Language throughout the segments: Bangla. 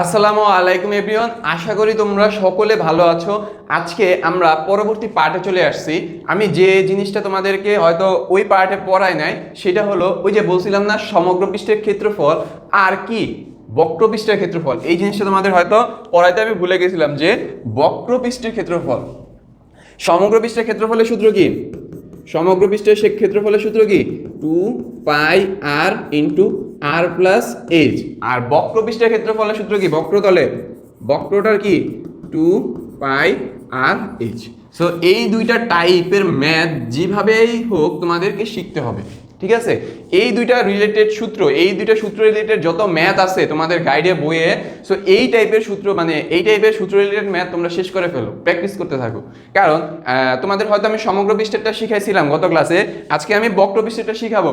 আসসালামু আলাইকুম এভরিওয়ান, আশা করি তোমরা সকলে ভালো আছো। আজকে আমরা পরবর্তী পার্টে চলে আসছি। আমি যে জিনিসটা তোমাদেরকে হয়তো ওই পার্টে পড়াই নাই, সেটা হলো ওই যে বলছিলাম না, সমগ্র পৃষ্ঠের ক্ষেত্রফল আর কি? বক্রপৃষ্ঠের ক্ষেত্রফল। এই জিনিসটা তোমাদের হয়তো পড়াইতে আমি ভুলে গেছিলাম যে বক্রপৃষ্ঠের ক্ষেত্রফল। সমগ্র পৃষ্ঠের ক্ষেত্রফলের সূত্র কি? সমগ্র পৃষ্ঠের সে ক্ষেত্রফলের সূত্র কি? Two pi R into R plus H. আর বক্র বক্রপৃষ্ঠের ক্ষেত্রফলের সূত্র কি? বক্রতলে বক্রটার কি? Two pi R H. So এই দুইটা টাইপের ম্যাথ যেভাবেই হোক তোমাদেরকে শিখতে হবে। ঠিক আছে? এই দুইটা রিলেটেড সূত্র, এই দুইটা সূত্র রিলেটেড যত ম্যাথ আছে তোমাদের গাইডে বইয়ে সো এই টাইপের সূত্র মানে এই টাইপের সূত্র রিলেটেড ম্যাথ তোমরা শেষ করে ফেলো প্র্যাকটিস করতে থাকো। কারণ তোমাদের হয়তো আমি সমগ্র পৃষ্ঠেরটা শিখাইছিলাম গত ক্লাসে আজকে আমি বক্র পৃষ্ঠেরটা শিখাবো।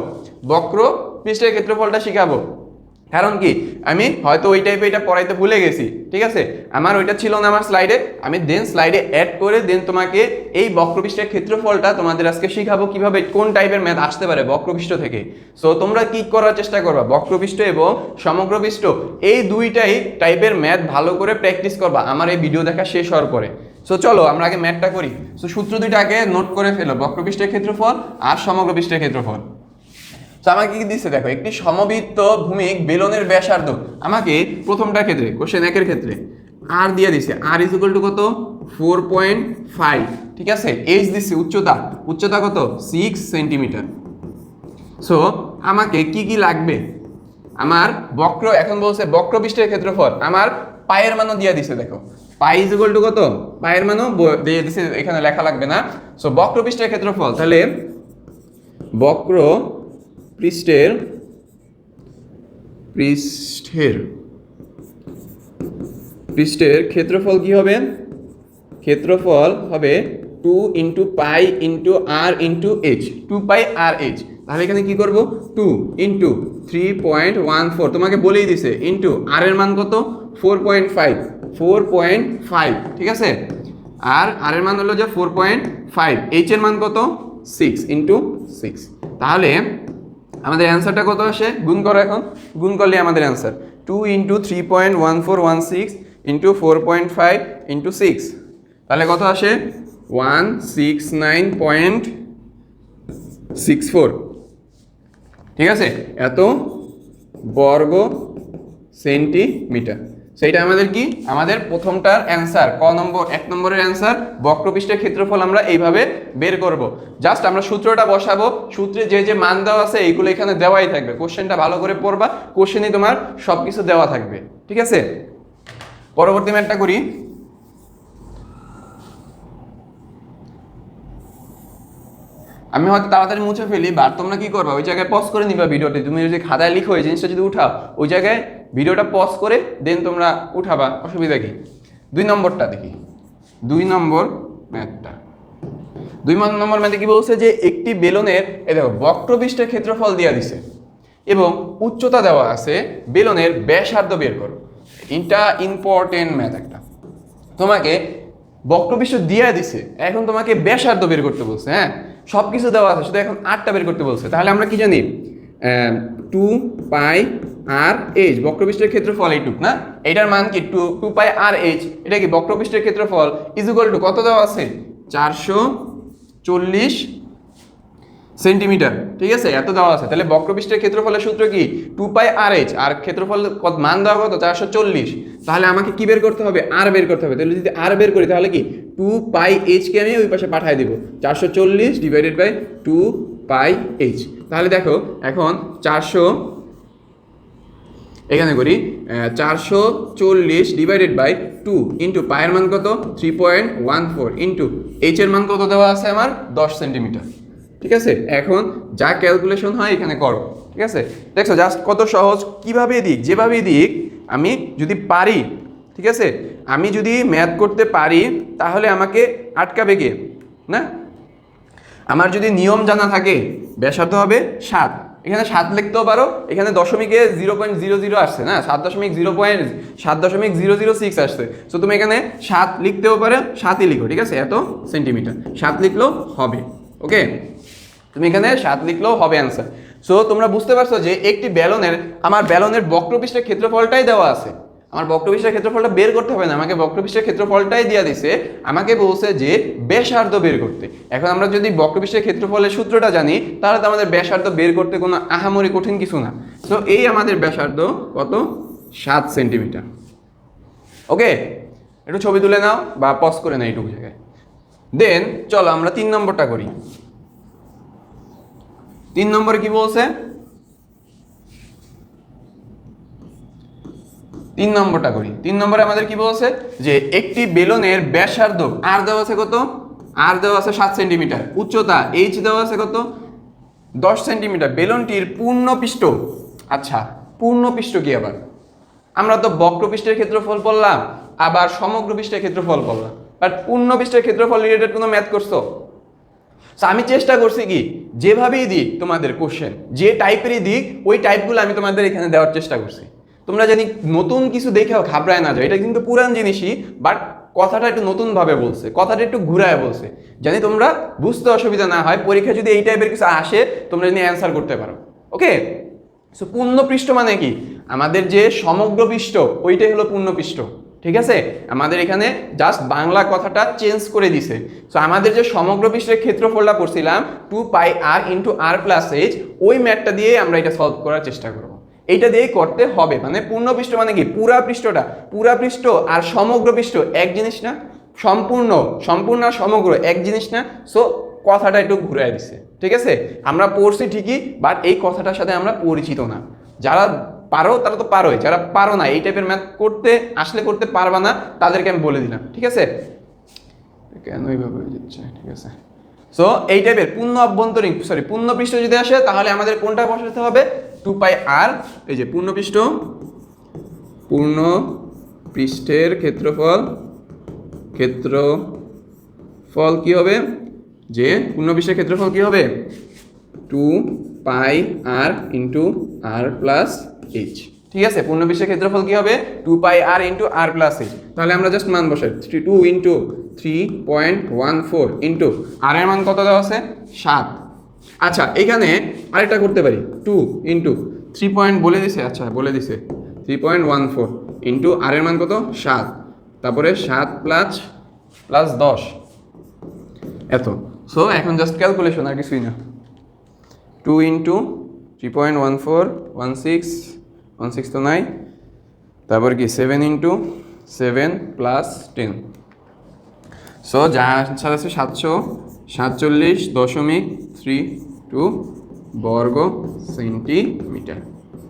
বক্র পৃষ্ঠের ক্ষেত্রফলটা শিখাবো। কারণ কি? আমি হয়তো ওই টাইপে এটা পড়াইতে ভুলে গেছি, ঠিক আছে? আমার ওইটা ছিল না আমার স্লাইডে আমি দেন স্লাইডে অ্যাড করে দেন তোমাকে এই বক্রপৃষ্ঠের ক্ষেত্রফলটা তোমাদের আজকে শিখাবো কীভাবে কোন টাইপের ম্যাথ আসতে পারে বক্রপৃষ্ঠ থেকে। সো তোমরা কি করার চেষ্টা করবা? বক্রপৃষ্ঠ এবং সমগ্র পৃষ্ঠ, এই দুইটাই টাইপের ম্যাথ ভালো করে প্র্যাকটিস করবা। আমার এই ভিডিও দেখা শেষ হওয়ার পরে। সো চলো আমরা আগে ম্যাথটা করি। সো সূত্র দুইটা আগে নোট করে ফেলো। বক্রপৃষ্ঠের ক্ষেত্রফল আর সমগ্র পৃষ্ঠের ক্ষেত্রফল। তো আমাকে কি দিচ্ছে দেখো, একটি সমবৃত্ত ভূমিক বেলনের ব্যাসার্ধ। আমাকে প্রথমটার ক্ষেত্রে কোশ্চেন একের ক্ষেত্রে আর দিয়ে দিছে। আর ইজ ইকুয়াল টু কত? ফোর পয়েন্ট ফাইভ ঠিক আছে? এইচ দিচ্ছে উচ্চতা। উচ্চতা কত? সিক্স সেন্টিমিটার সো আমাকে কি কি লাগবে? আমার বক্র, এখন বলছে বক্রপৃষ্ঠের ক্ষেত্রফল। আমার পায়ের মানও দিয়ে দিছে, দেখো। পাই ইজ ইকুয়াল টু কত? পায়ের মানও দিয়ে দিছে, এখানে লেখা লাগবে না। সো বক্রপৃষ্ঠের ক্ষেত্রফল, তাহলে বক্র পৃষ্ঠের পৃষ্ঠের পৃষ্ঠের ক্ষেত্রফল কি হবে? ক্ষেত্রফল হবে two into pi into R into H two pi R H তাহলে এখানে কি করব? Two into three point one four তোমাকে বলেই দিছে ইন্টু আর এর মান কত? Four point five four point five ঠিক আছে? আর আর এর মান হলো যে ফোর পয়েন্ট ফাইভ এইচ এর মান কত? সিক্স ইন্টু সিক্স তাহলে আমাদের অ্যান্সারটা কত আসে? গুণ করো এখন। গুণ করলে আমাদের answer two into three point one four one six into four point five into six তাহলে কত আসে? One six nine point six four ঠিক আছে? এত বর্গ সেন্টিমিটার। সেইটা আমাদের কি? আমাদের প্রথমটার অ্যান্সার ক নম্বর, এক নম্বরের অ্যান্সার বক্রপৃষ্ঠের ক্ষেত্রফল আমরা এইভাবে বের করব। জাস্ট আমরা সূত্রটা বসাবো, সূত্রে যে যে মান দেওয়া আছে এইগুলো এখানে দেওয়াই থাকবে। কোশ্চেনটা ভালো করে পড়বা কোশ্চেনই তোমার সব কিছু দেওয়া থাকবে। ঠিক আছে? পরবর্তী ম্যাটটা করি। আমি হয়তো তাড়াতাড়ি মুছে ফেলি বা তোমরা কি করবা? ওই জায়গায় পজ করে নিবা ভিডিওটি তুমি যদি খাতায় লিখো, এই জিনিসটা যদি উঠাও, ওই জায়গায় ভিডিওটা পজ করে দেন তোমরা উঠাবা, অসুবিধা কি? দুই নম্বরটা দেখি। দুই নম্বর ম্যাথটা। দুই নম্বর ম্যাথে কি বলছে যে, একটি বেলনের এ দেখো, বক্রপৃষ্ঠের ক্ষেত্রফল দেওয়া দিছে, এবং উচ্চতা দেওয়া আছে বেলনের ব্যাসার্ধ বের করো। এটা ইম্পর্টেন্ট ম্যাথ একটা। তোমাকে বক্রপৃষ্ঠ দিয়ে দিছে, এখন তোমাকে ব্যাসার্ধ বের করতে বলছে হ্যাঁ? সব কিছু দেওয়া আছে, শুধু এখন আটটা বের করতে বলছে। তাহলে আমরা কি জানি? টু পাই আর এইচ বক্রপৃষ্ঠের ক্ষেত্রফল এইটুক, না? এটার মান কি? Two two pi R H এটা কি বক্রপৃষ্ঠের ক্ষেত্রফল? ইজ ইকুয়াল টু কত দেওয়া আছে? চারশো চল্লিশ সেন্টিমিটার ঠিক আছে? এত দেওয়া আছে। তাহলে বক্রপৃষ্ঠের ক্ষেত্রফলের সূত্র কি? টু পাই আর এইচ আর ক্ষেত্রফল কত মান দেওয়া কত? চারশো চল্লিশ। তাহলে আমাকে কি বের করতে হবে? আর বের করতে হবে। তাহলে যদি আর বের করি, তাহলে কি? টু পাই এইচকে আমি ওই পাশে পাঠিয়ে দিব। চারশো চল্লিশ divided by two pi H তাহলে দেখো, এখন চারশো এখানে করি চারশো চল্লিশ ডিভাইডেড বাই টু ইন্টু পায়ের মান কত? Three point one four into এইচের মান কত দেওয়া আছে আমার? দশ সেন্টিমিটার ঠিক আছে? এখন যা ক্যালকুলেশন হয় এখানে করো। ঠিক আছে? দেখছ জাস্ট কত সহজ? কীভাবে দিক? যেভাবে দিক, আমি যদি পারি, ঠিক আছে? আমি যদি ম্যাথ করতে পারি, তাহলে আমাকে আটকাবে কে? না? আমার যদি নিয়ম জানা থাকে, ব্যাসার্ধ হবে সাত। এখানে সাত লিখতেও পারো। এখানে দশমিকে জিরো পয়েন্ট জিরো জিরো আসছে, না? সাত দশমিক জিরো পয়েন্ট সাত দশমিক জিরো জিরো সিক্স আসছে। সো তুমি এখানে সাত লিখতেও পারো, সাতই লিখো, ঠিক আছে? এত সেন্টিমিটার সাত লিখলেও হবে, ওকে? তুমি এখানে সাত লিখলেও হবে অ্যান্সার সো তোমরা বুঝতে পারছ যে একটি ব্যালনের, আমার ব্যালনের বক্রপৃষ্ঠের ক্ষেত্রফলটাই দেওয়া আছে। আমার বক্রপৃষ্ঠের ক্ষেত্রফলটা বের করতে হবে না। আমাকে বক্রপৃষ্ঠের ক্ষেত্রফলটাই দিয়ে দিছে। আমাকে বলছে যে ব্যাসার্ধ বের করতে। এখন আমরা যদি বক্রপৃষ্ঠের ক্ষেত্রফলের সূত্রটা জানি, তাহলে তো আমাদের ব্যাসার্ধ বের করতে কোনো আহামরি কঠিন কিছু না। তো এই আমাদের ব্যাসার্ধ কত? সাত সেন্টিমিটার। ওকে একটু ছবি তুলে নাও বা পজ করে নাও এইটুকু জায়গায়। দেন চলো আমরা তিন নম্বরটা করি। তিন নম্বরে কি বলছে? তিন নম্বরটা করি। তিন নম্বরে আমাদের কি বলছে? যে একটি বেলনের ব্যাসার্ধ আর দেওয়া আছে কত? আর দেওয়া আছে সাত সেন্টিমিটার। উচ্চতা এইচ দেওয়া আছে কত? দশ সেন্টিমিটার। বেলনটির পূর্ণ পৃষ্ঠ আচ্ছা পূর্ণ পৃষ্ঠ কি আবার? আমরা তো বক্রপৃষ্ঠের ক্ষেত্রফল পড়লাম আবার সমগ্র পৃষ্ঠের ক্ষেত্রফল পড়লাম বাট পূর্ণ পৃষ্ঠের ক্ষেত্রফল রিলেটেড কোনো ম্যাথ করছ? আমি চেষ্টা করছি কি, যেভাবেই দিক তোমাদের কোশ্চেন যে টাইপেরই দিক, ওই টাইপগুলো আমি তোমাদের এখানে দেওয়ার চেষ্টা করছি। তোমরা জানি নতুন কিছু দেখেও ঘাবড়ায় না যায় এটা কিন্তু পুরান জিনিসই বাট কথাটা একটু নতুনভাবে বলছে, কথাটা একটু ঘুরায় বলছে, জানি তোমরা বুঝতে অসুবিধা না হয়, পরীক্ষা যদি এই টাইপের কিছু আসে, তোমরা জানি অ্যান্সার করতে পারো ওকে সো পূর্ণপৃষ্ঠ মানে কি? আমাদের যে সমগ্র পৃষ্ঠ, ওইটাই হলো পূর্ণ পৃষ্ঠ ঠিক আছে? আমাদের এখানে জাস্ট বাংলা কথাটা চেঞ্জ করে দিছে। সো আমাদের যে সমগ্র পৃষ্ঠের ক্ষেত্রফলটা পড়ছিলাম two pi R into R plus H ওই ম্যাথটা দিয়ে আমরা এটা সলভ করার চেষ্টা করব। এইটা দিয়েই করতে হবে। মানে পূর্ণ পৃষ্ঠ মানে কি? পুরা পৃষ্ঠটা। পুরা পৃষ্ঠ আর সমগ্র পৃষ্ঠ এক জিনিস না? সম্পূর্ণ সম্পূর্ণ আর সমগ্র এক জিনিস না? সো কথাটা একটু ঘুরে দিছে। ঠিক আছে? আমরা পড়ছি ঠিকই বাট এই কথাটার সাথে আমরা পরিচিত না। যারা পারো, তারা তো পারোই। যারা পারো না, এই টাইপের ম্যাথ করতে, আসলে করতে পারবা না, তাদেরকে আমি বলে দিলাম। ঠিক আছে? কেন এইভাবে যাচ্ছে? ঠিক আছে? সো এই টাইপের পূর্ণ অভ্যন্তরীণ সরি পূর্ণ পৃষ্ঠ যদি আসে, তাহলে আমাদের কোনটা বসাতে হবে? টু পাই আর, এই যে পূর্ণ পৃষ্ঠ পূর্ণ পৃষ্ঠের ক্ষেত্রফল ক্ষেত্রফল কি হবে? যে পূর্ণ পৃষ্ঠের ক্ষেত্রফল কি হবে? Two pi R into R plus H ঠিক আছে? পূর্ণ পৃষ্ঠের ক্ষেত্রফল কি হবে? Two pi R into R plus H তাহলে আমরা জাস্ট মান বসাই। Three two into three point one four into R এর মান কত দেওয়া আছে? সাত। আচ্ছা এখানে আরেকটা করতে পারি। টু ইন্টু থ্রি পয়েন্ট বলে দিছে আচ্ছা বলে দিছে। Three point one four into R এর মান কত? সাত। তারপরে সাত প্লাস প্লাস দশ। এত। সো এখন জাস্ট ক্যালকুলেশন আর কিছুই না। Two into three point one four one six one six তো নাই। তারপর কি? Seven into seven plus ten so যা আছে সাতশো, সাতচল্লিশ দশমিক থ্রি টু বর্গ সেন্টিমিটার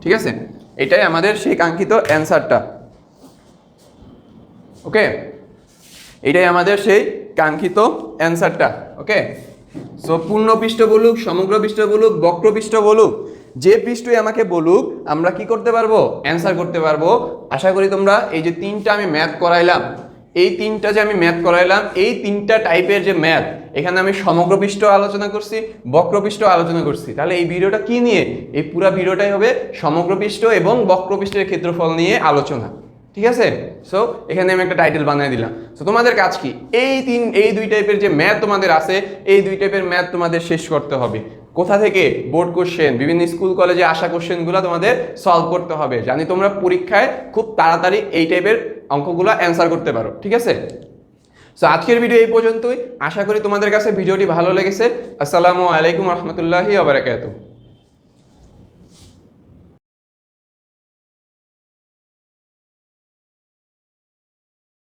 ঠিক আছে? এটাই আমাদের সেই কাঙ্ক্ষিত অ্যান্সারটা। ওকে? এটাই আমাদের সেই কাঙ্ক্ষিত অ্যান্সারটা। ওকে? সো পূর্ণ পৃষ্ঠ বলুক, সমগ্র পৃষ্ঠ বলুক, বক্র পৃষ্ঠ বলুক, যে পৃষ্ঠই আমাকে বলুক, আমরা কি করতে পারব? অ্যান্সার করতে পারব। আশা করি তোমরা এই যে তিনটা আমি ম্যাথ করাইলাম। এই তিনটা যে আমি ম্যাথ করাইলাম, এই তিনটা টাইপের যে ম্যাথ এখানে আমি সমগ্র পৃষ্ঠ আলোচনা করছি বক্র পৃষ্ঠ আলোচনা করছি। তাহলে এই ভিডিওটা কি নিয়ে? এই পুরো ভিডিওটাই হবে সমগ্র পৃষ্ঠ এবং বক্র পৃষ্ঠের ক্ষেত্রফল নিয়ে আলোচনা। ঠিক আছে? সো এখানে আমি একটা টাইটেল বানিয়ে দিলাম। সো তোমাদের কাজ কি? এই তিন, এই দুই টাইপের যে ম্যাথ তোমাদের আছে, এই দুই টাইপের ম্যাথ তোমাদের শেষ করতে হবে। কোথা থেকে বোর্ড কোশ্চেন বিভিন্ন স্কুল কলেজে আসা কোশ্চেনগুলো তোমাদের সলভ করতে হবে। জানি তোমরা পরীক্ষায় খুব তাড়াতাড়ি এই টাইপের অঙ্কগুলো অ্যান্সার করতে পারো, ঠিক আছে? সো আজকের ভিডিও এই পর্যন্তই। আশা করি তোমাদের কাছে ভিডিওটি ভালো লেগেছে। আসসালামু আলাইকুম রহমতুল্লাহি আবরাকাতুহ